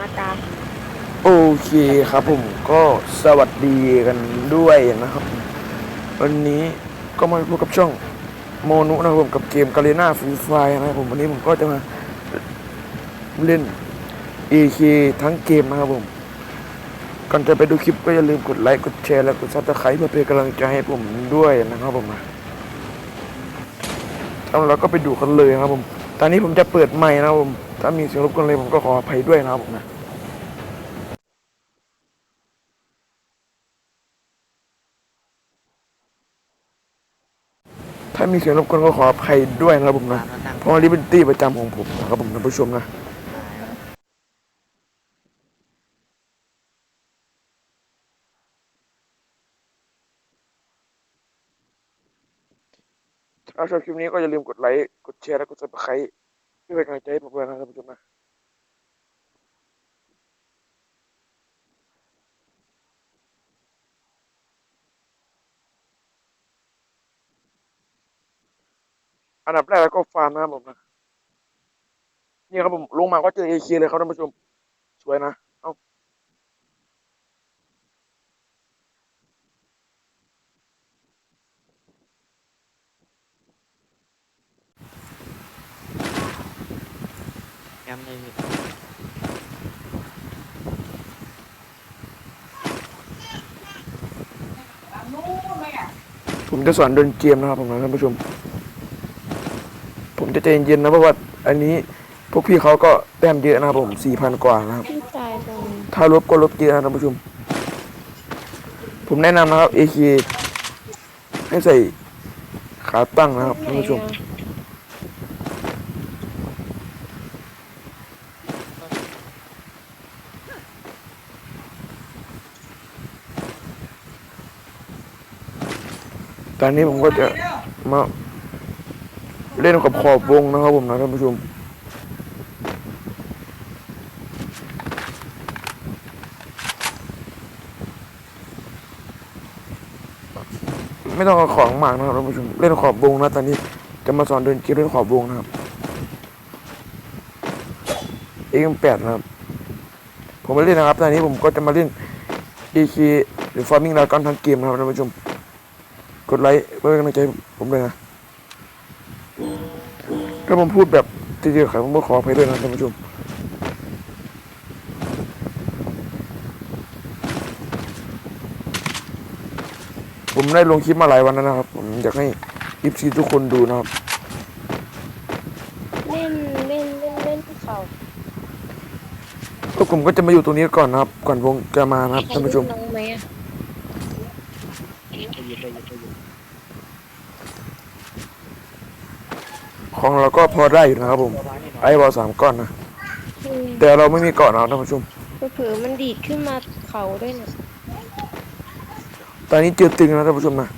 น้าตาโอเคครับผมก็สวัสดีกันด้วยนะครับ วันนี้ก็มาพบกับช่องโมนุนะครับผมกับเกมกาเลน่าฟรีไฟนะครับผมวันนี้ผมก็จะมาเล่น AK ทั้งเกมนะครับผมก่อนจะไปดูคลิปก็อย่าลืมกดไลค์กดแชร์และกดซับสไครป์เพื่อเป็นกำลังใจให้ผมด้วยนะครับผมเอาเราก็ไปดูกันเลยครับผม ตอนนี้ผมจะเปิดไมค์นะครับผม ถ้ามีเสียงรบกวนเลยผมก็ขออภัยด้วยนะครับผมนะถ้ามีเสียงรบกวนก็ขออภัยด้วยนะครับผมนะเพราะว่าลิเบนตี้ประจำของผมนะครับผมท่านผู้ชมนะถ้าชอบคลิปนี้ก็อย่าลืมกดไลค์ กดแชร์ และกดซับสไครต์ เพื่เป็นกำลังใจให้ผมด้วยนะครับท่านผู้ชมนะอันดับแรกแล้วก็ฟาร์มนะครับผมนะนี่ครับผมลงมาก็เจอเอเคเลยครับท่านผู้ชมสวยนะ เอ้า ย้ำเลยพี่ ผมจะสอนเดินเกมนะครับผมนะท่านผู้ชม ผมจะใจเย็นๆนะเพราะว่าอันนี้พวกพี่เขาก็แต้มเยอะนะครับผมสี่พันกว่านะครับ พี่ตายตรงถ้าลบก็ลบเยอะนะท่านผู้ชม ผมแนะนำนะครับ AK ให้ใส่ขาตั้งนะครับท่านผู้ชม ตอนนี้ผมก็จะมาเล่นกับขอบวงนะครับผมนะท่านผู้ชมไม่ต้องเอาของมากนะครับท่านผู้ชมเล่นขอบวงนะตอนนี้จะมาสอนเดินเกมเล่นขอบวงนะครับเอ็มแปดนะครับ ผมไม่เล่นนะครับตอนนี้ผมก็จะมาเล่น DK หรือ Farming ดาวกันทั้งเกมนะครับท่านผู้ชม กดไลค์เพื่อเป็นกำลังใจให้ผมเลยนะถ้าผมพูดแบบที่เดียวครับผมก็ขออภัยด้วยนะท่านผู้ชมผมได้ลงคลิปมาหลายวันแล้วนะครับ ผมอยากให้ยิปซีทุกคนดูนะครับ เล่นเล่นเล่นเล่นเขาก็ผมก็จะมาอยู่ตรงนี้ก่อนนะครับ ก่อนวงจะมานะครับท่านผู้ชมน้องไหมอะ จะยืดได้ยืดได้ยืด ของเราก็พอได้อยู่นะครับผม ไอ้บอลสามก้อนนะอืมแต่เราไม่มีเกาะนะครับท่านผู้ชม เผื่อๆมันดีดขึ้นมาเขาด้วยนะตอนนี้เจอตึงนะท่านผู้ชมนะ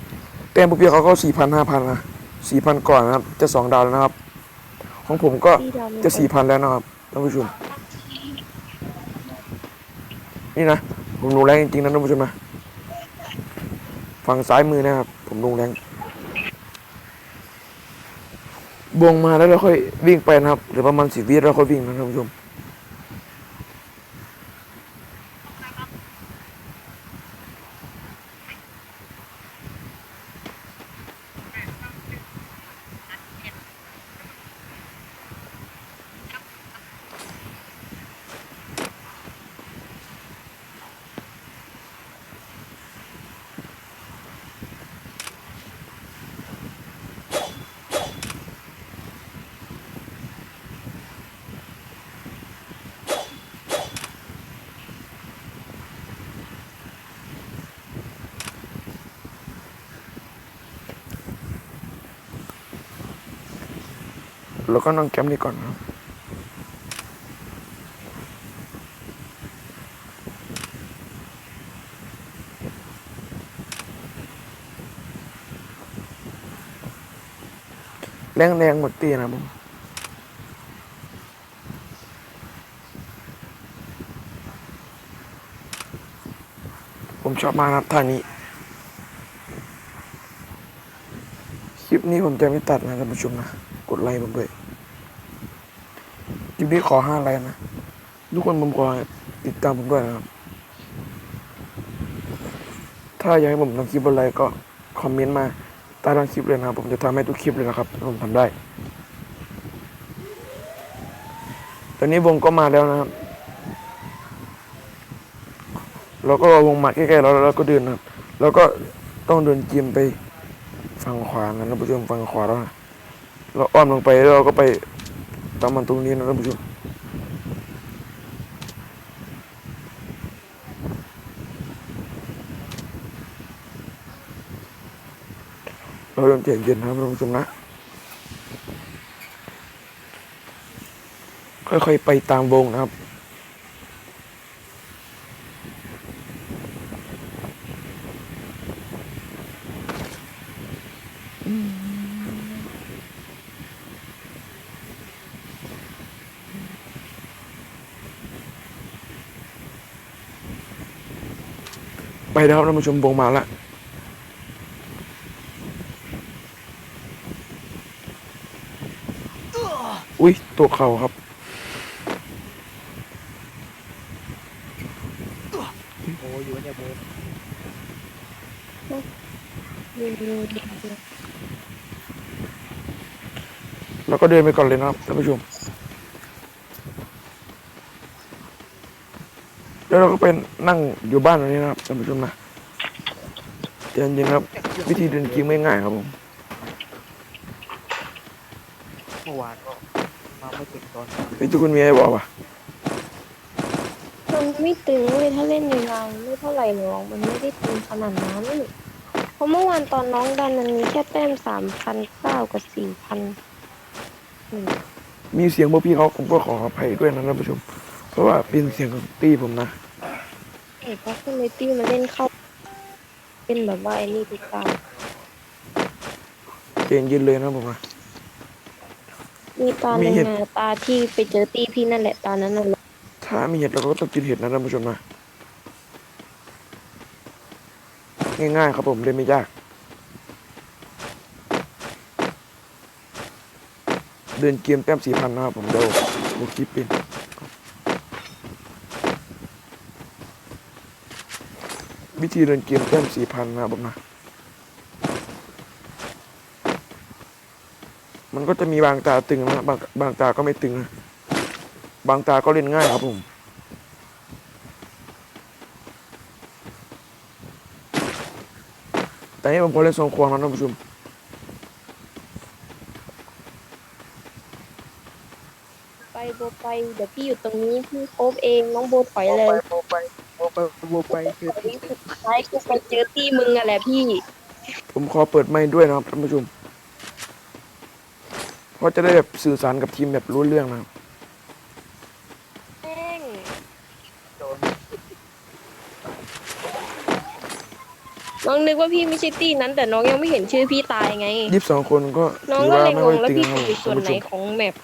แต้มพวกพี่เขาก็สี่พันห้าพันนะสี่พันก่อนนะครับ จะสองดาวแล้วนะครับ ของผมก็พี่ดำจะสี่พันแล้วนะครับท่านผู้ชม นี่นะ ผมลงแรงจริงๆนะท่านผู้ชมนะฝั่งซ้ายมือนะครับ ผมลงแรง บวงมาแล้วเราค่อยวิ่งไปนะครับหรือประมาณสิบวิเราค่อยวิ่งนะท่านผู้ชม แล้วก็นั่งแคมป์นี่ก่อนครับแรงแรงหมดตีนะผมผมชอบมากครับท่านี้ คลิปนี้ผมจะไม่ตัดนะท่านผู้ชมนะ กดไลค์ผมด้วย คลิปนี้ขอห้าไลค์นะ ทุกคนผมขอติดตามผมด้วยนะครับ ถ้าอยากให้ผมทำคลิปอะไรก็คอมเมนต์มาใต้ล่างคลิปเลยนะครับ ผมจะทำให้ทุกคลิปเลยนะครับผมทำได้ ตอนนี้วงก็มาแล้วนะครับ เราก็รอวงมาใกล้ๆแล้วแล้วเราก็เดินนะครับแล้วก็ต้องเดินเกียมไปฝั่งขวานะท่านผู้ชมฝั่งขวาแล้วนะเราอ้อมลงไปแล้วเราก็ไป ตามมันตรงนี้นะท่านผู้ชมเราเริ่มใจเย็นนะครับท่านผู้ชมนะ ค่อยๆไปตามวงนะครับ ไปแล้วครับท่านผู้ชมวงมาล้วอุ้ยตัวเข่าครับโอ้อยู่เนี่ยโบแล้วก็เดินไปก่อนเลยนะครับท่านผู้ชม แล้วเราก็ไปนั่งอยู่บ้านตรงนี้นะครับท่านผู้ชมนะใจเย็นๆครับ วิธีเดินกิงไม่ง่ายครับผมเมื่อวานก็มาไม่ถึงตอนเฮ้ยทุกคนมีอะไรบอกป่ะมันไม่ตึงเลยถ้าเล่นยาวๆไม่เท่าไหร่หรอกมันไม่ได้ตึงขนาดนั้นเพราะเมื่อวานตอนน้องดันมันมีแค่แต้มสามพันเก้ากับสี่พัน มีเสียงพวกพี่เขาผมก็ขออภัยด้วยนะท่านผู้ชม เพราะว่าเป็นเสียงของตี้ผมนะเอกว่าคุณเลตี้มาเล่นเข้า เป็นแบบว่าไอ้นี่ทุกตาใจเย็นๆเลยนะผมนะ มีตามีหนึ่งเหตุอะตาที่ไปเจอตี้พี่นั่นแหละตานั้นน่ะถ้ามีเห็ดเราก็ต้องกินเห็ดนะท่านผู้ชมนะ ง่ายๆครับผมเล่นไม่ยาก เดินเกมแต้มสี่พันนะครับผมเดี๋ยวดูคลิปเป็น วิธีเดินเกมแต้มสี่พันนะผมนะมันก็จะมีบางตาตึงนะบางบางตาก็ไม่ตึงนะบางตาก็เล่นง่ายครับผมแต่นี่ผมพอเล่นทรงควงนะท่านผู้ชมไปโบไปเดี๋ยวพี่อยู่ตรงนี้พี่โคบเองน้องโบถอยเลย ไปโบไปโบไปคือวันนี้สุดท้ายกูไปเจอตี้มึงอะแหละพี่ผมขอเปิดไมค์ด้วยนะครับท่านผู้ชม เพราะจะได้แบบสื่อสารกับทีมแบบรู้เรื่องนะครับ แม่งโดนน้องนึกว่าพี่ไม่ใช่ตี้นั้น แต่น้องยังไม่เห็นชื่อพี่ตายไง ยี่สิบสองคนก็น้องถือก็ว่าเลยไม่งค่อยงแล้วตึงพี่นะครับอยู่ส่วนท่านไหนผู้ชมของแมป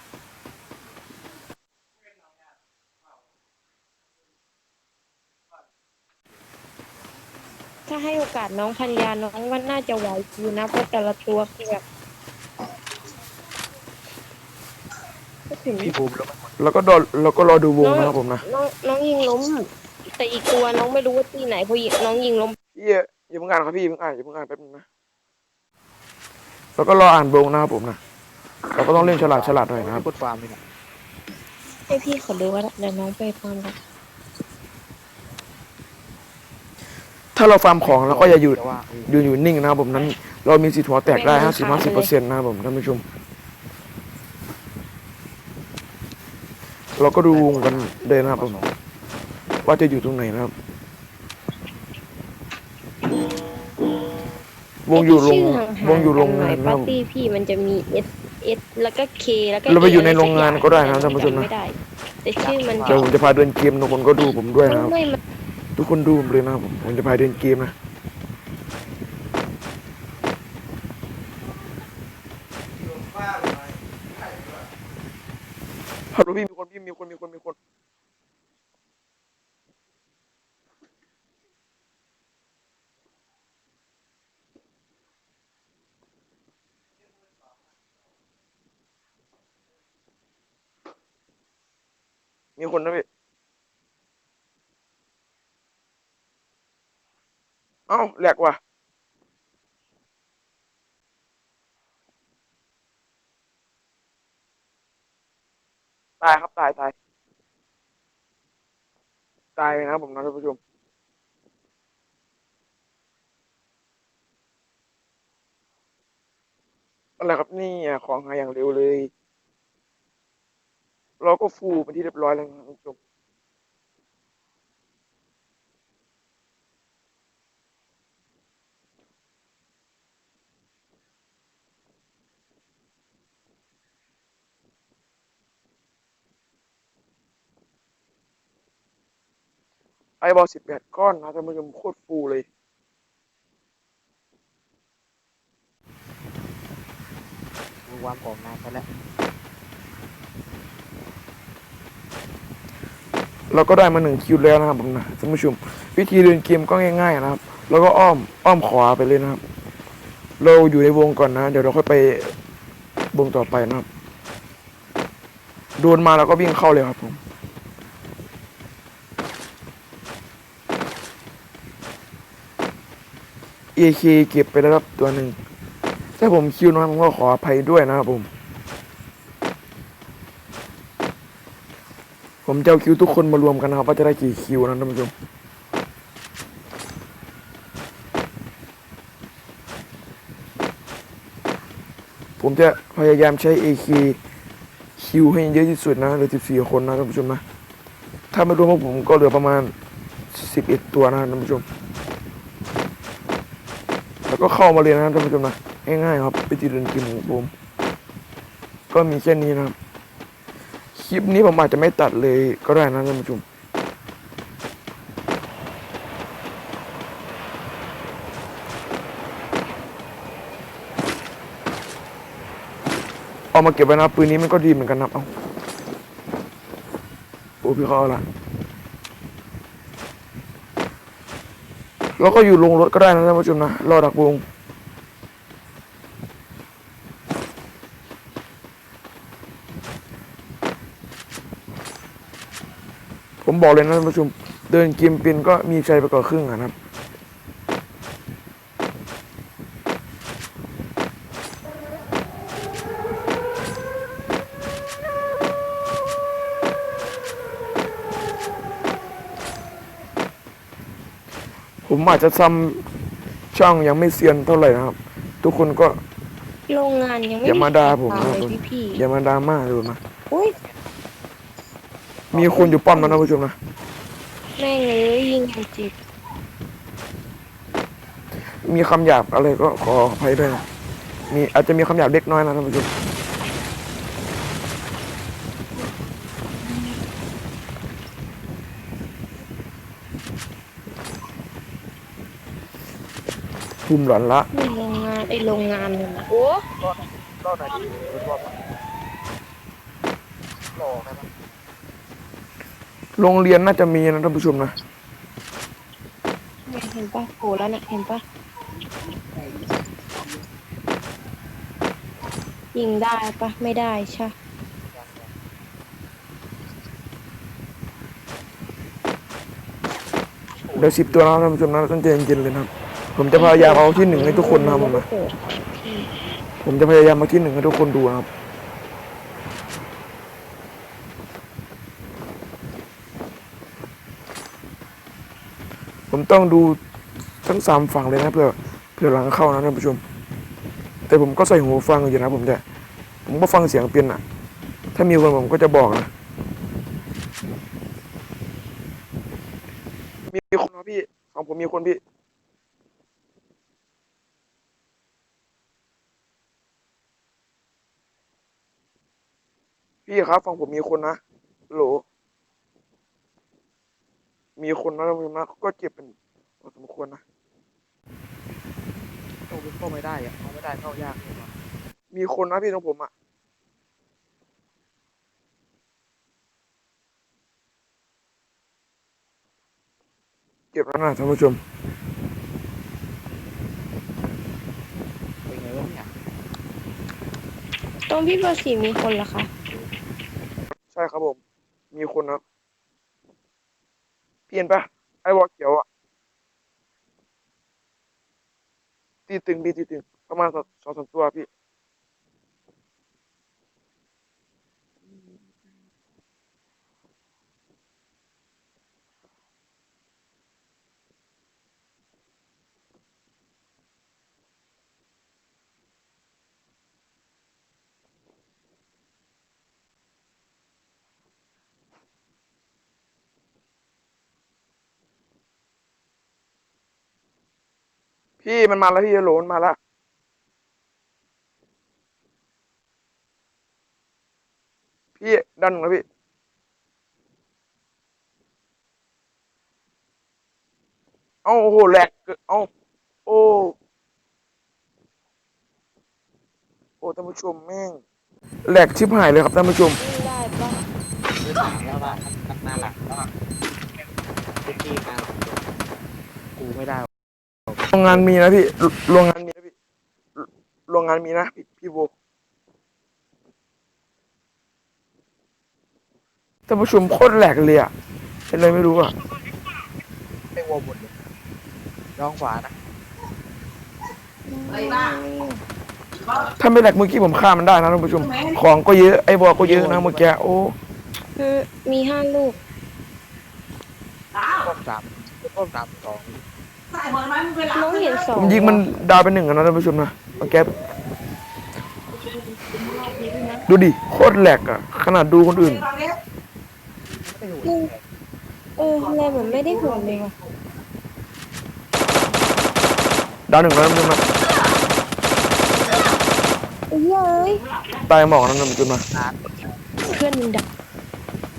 ให้โอกาสน้องพันยาน้องว่าน่าจะไหวอยู่นะเพราะแต่ละตัวคือแบบก็ถึงพี่บูมแล้วมันแล้วก็รอแล้วก็รอดูวงนะครับผมนะน้องน้องยิงล้ม แต่อีกตัวน้องไม่รู้ว่าที่ไหนเพราะยิงน้องยิงล้มพี่อย่าอย่าเพิ่งอ่านครับพี่อย่าเพิ่งอ่านอย่าเพิ่งอ่านแป๊บนึงนะแล้วก็รออ่านวงนะครับผมนะเราก็ต้องเล่นฉลาดฉลาดหน่อยนะครับ กดฟาร์มเลยนะ ให้พี่ขอดูว่าเดี๋ยวน้องไปฟังกัน ถ้าเราฟาร์มของเราก็อย่าหยุดแต่ว่าเอออยู่อยู่นิ่งนะครับผมนั้น เรามีสิทธิ์หัวแตกได้ห้าสิบห้าสิบเปอร์เซ็นต์นะครับผมท่านผู้ชม เราก็ดูวงกันเลยนะครับผมว่าจะอยู่ตรงไหนนะครับ วงอยู่โรงชื่ห่ๆวงอยู่โรงกัหงาน่นอนะคปารับร์ตี้พี่มันจะมี S S แล้วก็ K แล้วก็ เราไปอยู่ A ในโรงงานก็ได้นะอรท่านผู้ชมนะไม่ได้แต่ชื่อมันเดี๋ยวผมจะพาเดินเกมทุกคนก็ดูผมด้วยนะครับ ไม่มัน ทุกคนดูผมเลยนะผมผมจะพาเดินเกมนะฮัลโหลพี่มีคนพี่มีคนมีคนมีคนมีคนนะพี่ เอ้าแหลกว่ะตายครับตายตายตายนะครับผมนะท่านผู้ชมอะไรครับนี่ของหายอย่างเร็วเลย เราก็ฟูเป็นที่เรียบร้อยแล้วนะท่านผู้ชม ไอบอลสิบแปดก้อนนะท่านผู้ชมโคตรฟูเลย ดูวามของนายไปแล้วเราก็ได้มาหนึ่งคิวแล้วนะครับผมนะท่านผู้ชมวิธีเดินเกมก็ง่ายๆนะครับ แล้วก็อ้อมอ้อมขวาไปเลยนะครับ เราอยู่ในวงก่อนนะ เดี๋ยวเราค่อยไปวงต่อไปนะครับ โดนมาเราก็วิ่งเข้าเลยครับผม AK เก็บไปแล้วครับตัวหนึ่งถ้าผมคิวน้อยผมก็ขออภัยด้วยนะครับผม ผมจะเอาคิวทุกคนมารวมกันนะครับ ว่าจะได้กี่คิวนะท่านผู้ชมผมจะพยายามใช้ AK คิวให้เยอะที่สุดนะเหลือ14 คนนะท่านผู้ชมนะ ถ้าไม่รวมพวกผมก็เหลือประมาณ 11 ตัวนะท่านผู้ชม ก็เข้ามาเลยนะท่านผู้ชมนะง่ายๆครับไปติดเดินกินของผมก็มีแค่นี้นะครับ คลิปนี้ผมอาจจะไม่ตัดเลยก็ได้นะท่านผู้ชมเอามาเก็บไว้นะปืนนี้มันก็ดีเหมือนกันนะเอาโอ้พี่เขาเอาละ แล้วก็อยู่ลงรถก็ได้นะท่านผู้ชมนะ รอดักวงผมบอกเลยนะท่านผู้ชม เดินกิมปินก็มีใจไปกว่าครึ่งอะนะครับ อาจจะซ้ำช่องยังไม่เซียนเท่าไหร่นะครับ ทุกคนก็โรงงานยังไม่อย่ามาด่าผมใครนะทำผเลมยพี่อย่ามาดราม่าเลยนะๆอุ้ยมีคนอยู่ป้อมนะท่านผู้ชมนะแม่งเอ้ยยิงกันจิบมีคำหยาบอะไรก็ขออภัยด้วยนะมีอาจจะมีคำหยาบเล็กน้อยนะท่านผู้ชม ภูมิหลอนละนี่โรงงานไอโรงงานเลยนะโอ้รอดหน่อยดิดูรอบอะหลอกได้ปะโรงเรียนน่าจะมีนะท่านผู้ชมนะเนี่ยเห็นปะโผล่แล้วเนี่ยเห็นปะยิงได้ปะไม่ได้ใช่เดี๋ยวสิบตัวนะท่านผู้ชมนะต้องใจเย็นๆเลยนะครับ ผมจะพยายามเอาที่หนึ่งให้ทุกคนนะครับผมนะผมจะพยายามเอาที่หนึ่งให้ทุกคนดูนะครับ ผมต้องดูทั้งสามฝั่งเลยนะเพื่อเพื่อหลังเข้านะท่านผู้ชม แต่ผมก็ใส่หูฟังอยู่นะผมจะผมก็ฟังเสียงเป็นอะ ถ้ามีคนผมก็จะบอกนะ มีคนนะพี่ของผมมีคนพี่ พี่ครับฟังผมมีคนนะโหล มีคนนะท่านผู้ชมนะก็เจ็บเป็นพอสมควรนะเข้าเข้าไม่ได้อะเข้าไม่ได้เข้ายากเลยว่ะมีคนนะพี่ของผมอะเก็บแล้วนะท่านผู้ชม เป็นไงวะเนี่ย ตรงพี่เบอร์สี่มีคนเหรอคะใช่ครับผม มีคนครับเปลี่ยนปะไอวอลเขียวอะตีตึงพี่ตีตึงประมาณสองสามตัวพี่ พี่มันมาแล้วพี่โหลนมาแล้วพี่ดันแล้วพี่เอาโอ้โหแหลกเอาโอ้โอ้ท่านผู้ชมแม่งแหลกชิบหายเลยครับท่านผู้ชมวิ่ได้ปะคือหลังแล้วว่าหน้าหลังแล้วอะคุกกี้มากูไม่ได้ โรงงานมีนะพี่ โรโรงงานมีนะพี่โรโรงงานมีนะพี่พี่โบท่านผู้ชมโคตรแหลกเลยอะเป็นอะไรไม่รู้อะไม่วัวบนเลยย้องขวานะถ้าไม่แหลกเมื่อกี้ผมฆ่ามันได้นะท่านผู้ชม ของก็เยอะ ไอ้บอก็เยอะนะเมื่อกี้โอ้อืมมีห้าลูกต้มสามต้มสามสอง น้องเห็นสอผงมยิงมันดาวไปหนึ่งอะนะท่านผู้ชมนะเมื่อกี้ดูดิโคตรแหลกอะขนาดดูคนอื่น เออทำไมเหมือนไม่ได้หัวเลยว่ะดาวหนึ่งแล้วท่านผู้ชมนะเอ้ยเอ้ยตายหมอกนะท่านผู้ชมนะเพื่อนมึงดัก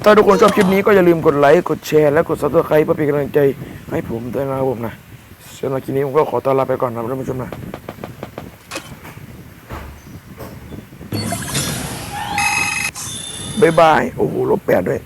ถ้าทุกคนชอบคลิปนี้ก็อย่าลืมกดไลค์กดแชร์และกดซับสไครป์เพื่อเป็นกำลังใจให้ผมด้วยนะครับผมนะ สำหรับคลิปนี้ผมก็ขอตัวลาไปก่อนนะท่านผู้ชมนะบ๊ายบาย โอ้โหลบแปดด้วย